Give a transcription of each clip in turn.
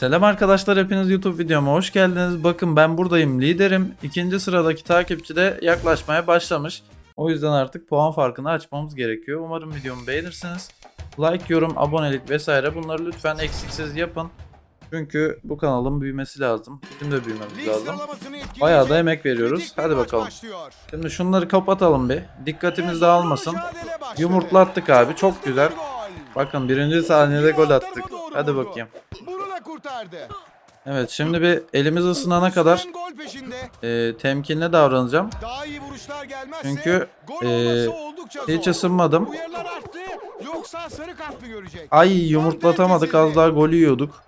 Selam arkadaşlar hepiniz YouTube videoma hoş geldiniz. Bakın ben buradayım liderim. İkinci sıradaki takipçi de yaklaşmaya başlamış. O yüzden artık puan farkını açmamız gerekiyor. Umarım videomu beğenirsiniz. Like, yorum, abonelik vesaire bunları lütfen eksiksiz yapın. Çünkü bu kanalın büyümesi lazım. Bizim de büyümemiz lazım. Bayağı da emek veriyoruz. Hadi bakalım. Şimdi şunları kapatalım bir. Dikkatimiz dağılmasın. Yumurtlattık abi. Çok güzel. Bakın birinci saniyede gol attık. Hadi bakayım. Kurtardı. Evet şimdi bir elimiz ısınana kadar gol peşinde. e, temkinli davranacağım. Daha iyi vuruşlar gelmezse Çünkü, gol e, olması oldukça Hiç zor. ısınmadım. Uyarılar arttı. Yoksa sarı kart mı görecek? Ay yumurtlatamadık az daha golü yiyorduk.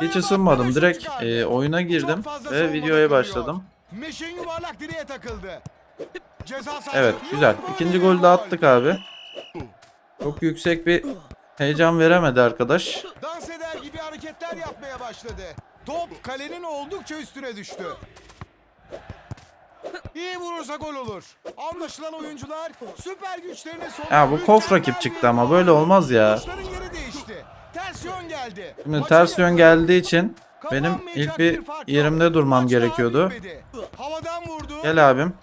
Hiç ısınmadım. Direkt e, oyuna girdim ve videoya başladım. Meşin yuvarlak direğe takıldı. Ceza sahası. Evet güzel. İkinci gol. golü de attık abi. Çok yüksek bir heyecan veremedi arkadaş. Gibi hareketler yapmaya başladı. Top kalenin oldukça üstüne düştü. İyi vurursa gol olur. Anlaşılan oyuncular süper güçlerini son... Ya bu kof rakip çıktı ama böyle olmaz ya. Yeri değişti. Ters yön geldi. Şimdi ters yön geldiği için benim ilk bir yerimde durmam gerekiyordu. bitmedi. Havadan vurdu. Gel abim.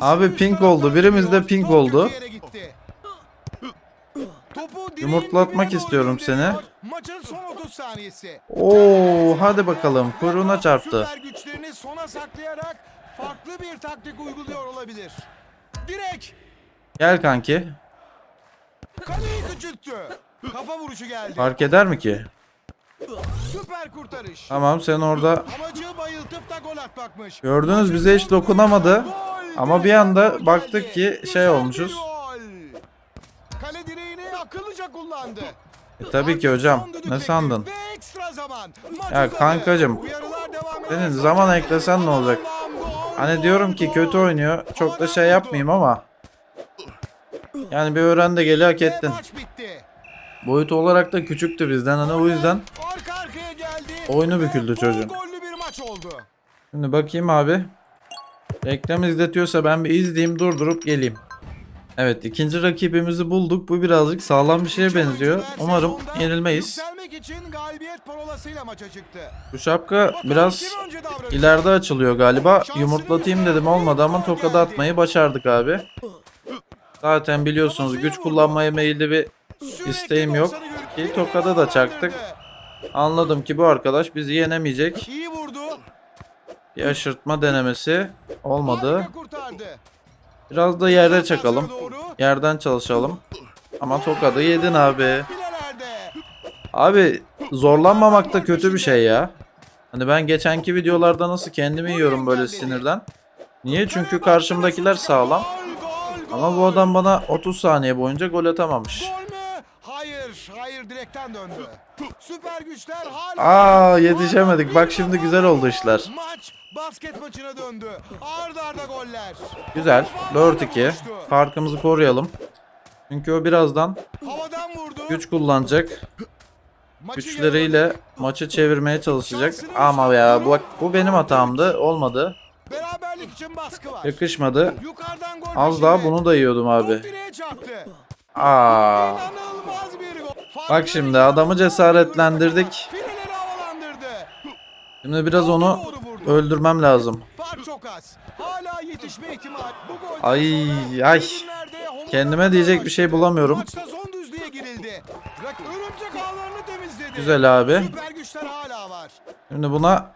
Abi pink oldu. Birimiz de pink oldu. Yumurtlatmak istiyorum seni. Maçın son 30 saniyesi. Oo hadi bakalım kuyruğuna çarptı. Süper güçlerini sona saklayarak farklı bir taktik uyguluyor olabilir. Direk Gel kanki. kaleyi küçülttü. Kafa vuruşu geldi. Fark eder mi ki? Süper kurtarış. Tamam sen orada Amacı bayıltıp da gol atmakmış. gördünüz bize hiç dokunamadı. Ama bir direkt anda baktık ki şey olmuşuz. Kullandı. E, tabii ki hocam. Ne sandın? Ya kankacım, senin zaman eklesen ne olacak? Hani diyorum ki kötü oynuyor. Çok da şey yapmayayım ama. Yani bir öğren de geli hak ettin. Boyut olarak da küçüktü bizden. Hani o yüzden. Oyunu büküldü çocuğun. Şimdi bakayım abi. Reklam izletiyorsa ben bir izleyeyim durdurup geleyim. Evet ikinci rakibimizi bulduk. Bu birazcık sağlam bir şeye benziyor. Umarım yenilmeyiz. Bu şapka biraz ileride açılıyor galiba. Yumurtlatayım dedim olmadı ama tokadı atmayı başardık abi. Zaten biliyorsunuz güç kullanmaya meyilli bir isteğim yok. 90'ı görüp Ki tokada da çaktık. Anladım ki bu arkadaş bizi yenemeyecek. Bir aşırtma denemesi olmadı. Biraz da yerde çakalım. Yerden çalışalım. Ama tokadı yedin abi. Abi zorlanmamak da kötü bir şey ya. Hani ben geçenki videolarda nasıl kendimi yiyorum böyle sinirden. Niye? Çünkü karşımdakiler sağlam. Ama bu adam bana 30 saniye boyunca gol atamamış. Hayır direkten döndü. Süper güçler hala. Aa yetişemedik. Bak şimdi güzel oldu işler. Maç basket maçına döndü. Arda arda goller. Güzel. 4-2. Farkımızı koruyalım. Çünkü o birazdan Havadan vurdu. güç kullanacak. Güçleriyle maçı çevirmeye çalışacak. Ama ya bu, bu benim hatamdı. Olmadı. Beraberlik için baskı var. Yakışmadı. Az daha bunu da yiyordum abi. Aa. Bak şimdi adamı cesaretlendirdik. Şimdi biraz onu öldürmem lazım. Ay ay. Kendime diyecek bir şey bulamıyorum. Güzel abi. Şimdi buna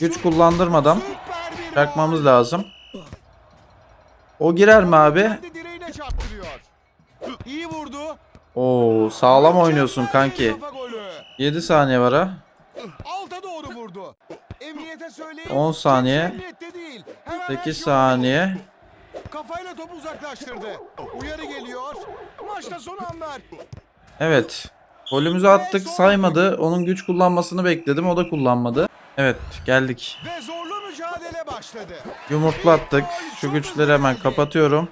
güç kullandırmadan bırakmamız lazım. O girer mi abi? İyi vurdu. Oo sağlam oynuyorsun kanki. kafa golü. 7 saniye var ha. Alta doğru vurdu. Emniyete söyleyin. 10 saniye. kimse Emniyette değil. Hemen her 8 şey saniye. Kafayla topu uzaklaştırdı. Uyarı geliyor. Maçta son anlar. Evet. Golümüzü attık saymadı. Onun güç kullanmasını bekledim. O da kullanmadı. Evet geldik. Ve zorlu mücadele başladı. Yumurtlattık. Şu güçleri hemen kapatıyorum.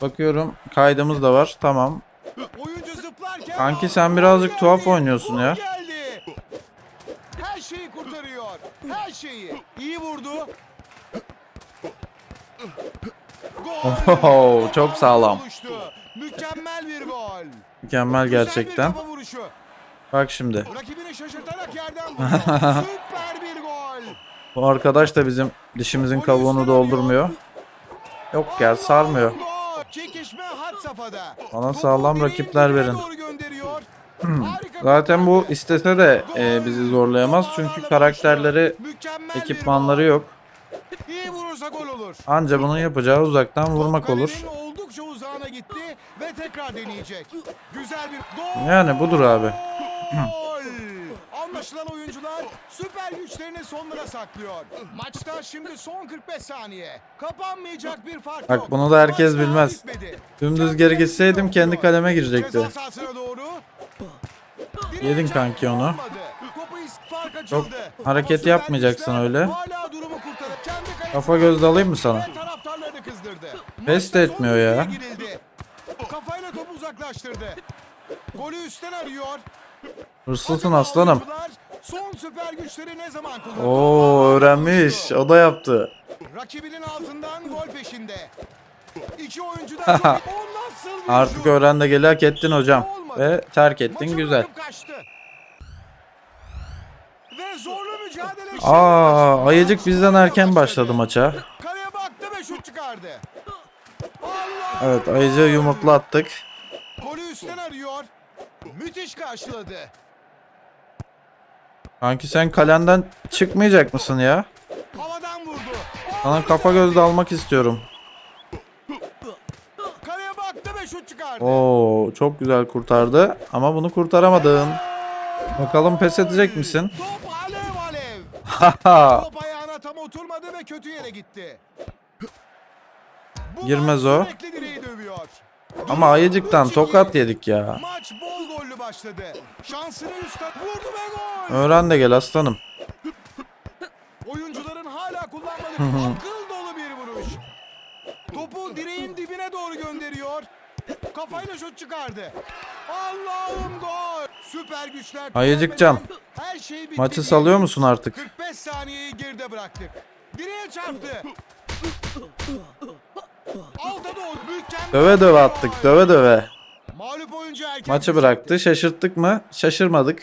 Bakıyorum kaydımız da var. Tamam. Oyuncu zıplarken... Kanki sen birazcık tuhaf oynuyorsun ya. Geldi. Her şeyi kurtarıyor. Her şeyi. İyi vurdu. Gol. Oho, çok sağlam. Oluştu. Mükemmel bir gol. Mükemmel Güzel gerçekten. bir kafa vuruşu. Bak şimdi. Rakibini şaşırtarak yerden vurdu. Süper bir gol. Bu arkadaş da bizim dişimizin kabuğunu doldurmuyor. Yok ya sarmıyor. Gol. Safhada. Bana sağlam rakipler verin. bir Zaten bu istese de e, bizi zorlayamaz. Çünkü karakterleri, ekipmanları yok. İyi vurursa gol olur. Anca bunun yapacağı uzaktan vurmak olur. oldukça uzağına gitti ve tekrar deneyecek. Güzel bir gol. Yani budur abi. Anlaşılan oyuncular süper güçlerini sonlara saklıyor. Maçta şimdi son 45 saniye. Kapanmayacak bir fark Bak bunu da herkes Maç daha bilmez. bitmedi. Dümdüz geri gitseydim kendi kaleme girecekti. Ceza sahasına doğru. Direğe Yedin kanki onu. olmadı. Topu is- fark açıldı. hareket Ama süper yapmayacaksın güçler öyle. Hala durumu kurtarır. Kendi kalesine Kafa gözde alayım mı sana? ve taraftarlarını kızdırdı. Pes de Maçta etmiyor ya. girildi. Kafayla topu uzaklaştırdı. Golü üstten arıyor. Hırslısın Acaba aslanım. Son süper güçleri ne zaman? Oo öğrenmiş. O da yaptı. Rakibinin altından gol peşinde. İki oyuncu da çok- o nasıl bir Artık şut? öğren de geli hak ettin hocam. Ve terk ettin güzel. kaçtı. Ve zorlu mücadele Aa ayıcık bizden erken Başladı. başladı maça. Kaleye baktı ve şut çıkardı. Allah! Evet ayıcığı yumurtlattık. Golü üstten arıyor. Müthiş karşıladı. Kanki sen kalenden çıkmayacak mısın ya? Havadan vurdu. Sana kafa gözde almak istiyorum. Kaleye baktı ve şut çıkardı. Oo çok güzel kurtardı ama bunu kurtaramadın. Bakalım pes edecek misin? Top alev alev. Top ayağına tam oturmadı ve kötü yere gitti. Bu Girmez o. Sürekli direği dövüyor. Ama ayıcıktan 3-2. tokat yedik ya. Maç bol gollü başladı. Şansını üstten vurdu ve gol. Öğren de gel aslanım. Oyuncuların hala kullanmadığı akıl dolu bir vuruş. Topu direğin dibine doğru gönderiyor. Kafayla şut çıkardı. Allah'ım gol. Süper güçler. Ayıcıkcan, tükenmeden Her şey bitti. Maçı salıyor musun artık? 45 saniyeyi geride bıraktık. Direğe çarptı. Döve döve attık döve döve. Maçı bıraktı. Şaşırttık mı? Şaşırmadık.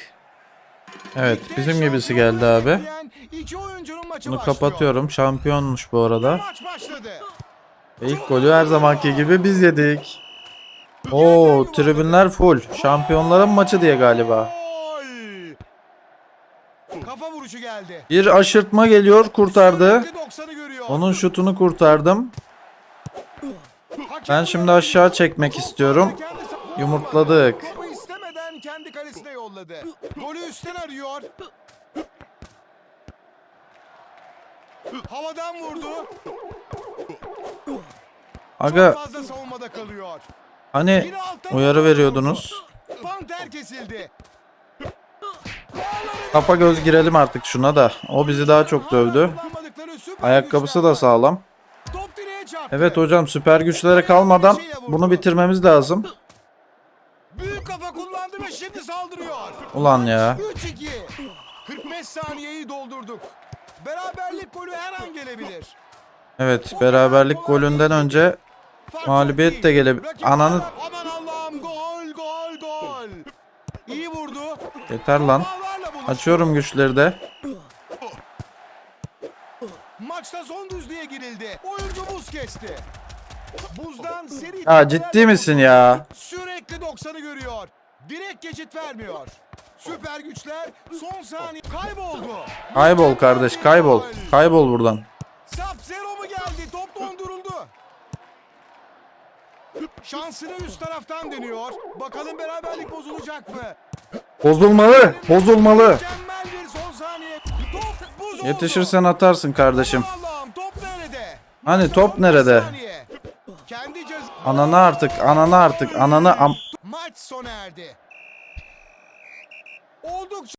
Evet bizim gibisi geldi abi. Bunu kapatıyorum. Şampiyonmuş bu arada. Ve ilk golü her zamanki gibi biz yedik. Oo tribünler full. Şampiyonların maçı diye galiba. Kafa vuruşu geldi. Bir aşırtma geliyor kurtardı. Sürekli 90'ı görüyor. Onun şutunu kurtardım. Ben şimdi aşağı çekmek istiyorum. Yumurtladık. Topu istemeden kendi kalesine yolladı. Golü üstten arıyor. Havadan vurdu. Aga Çok fazla savunmada kalıyor. hani Yine alttan uyarı veriyordunuz. Panter kesildi. Kafa göz girelim artık şuna da. O bizi daha çok dövdü. Kullanmadıkları süper Ayakkabısı güçler da var. sağlam. Evet hocam süper güçlere kalmadan bunu bitirmemiz lazım. Büyük kafa kullandı ve şimdi saldırıyor. Ulan ya. 3-2. 45 saniyeyi doldurduk. Beraberlik golü her an gelebilir. Evet beraberlik golünden önce Mağlubiyet de gelebilir. Ananı- Aman Allah'ım gol gol gol. İyi vurdu. yeter lan. Açıyorum güçleri de. Maçta son düzlüğe girildi. Buz kesti. Buzdan seri Ya ciddi misin ya? Sürekli 90'ı görüyor. Direkt geçit vermiyor. Süper güçler son saniye kayboldu. Kaybol kardeş kaybol. Kaybol buradan. Sub-Zero mu geldi? Top donduruldu. Şansını üst taraftan deniyor. Bakalım beraberlik bozulacak mı? Bozulmalı. Bozulmalı. Mükemmel bir son saniye. Top buz oldu. Yetişirsen atarsın kardeşim. Hani top nerede? Ananı artık ananı artık ananı am... Maç sona erdi. Oldukça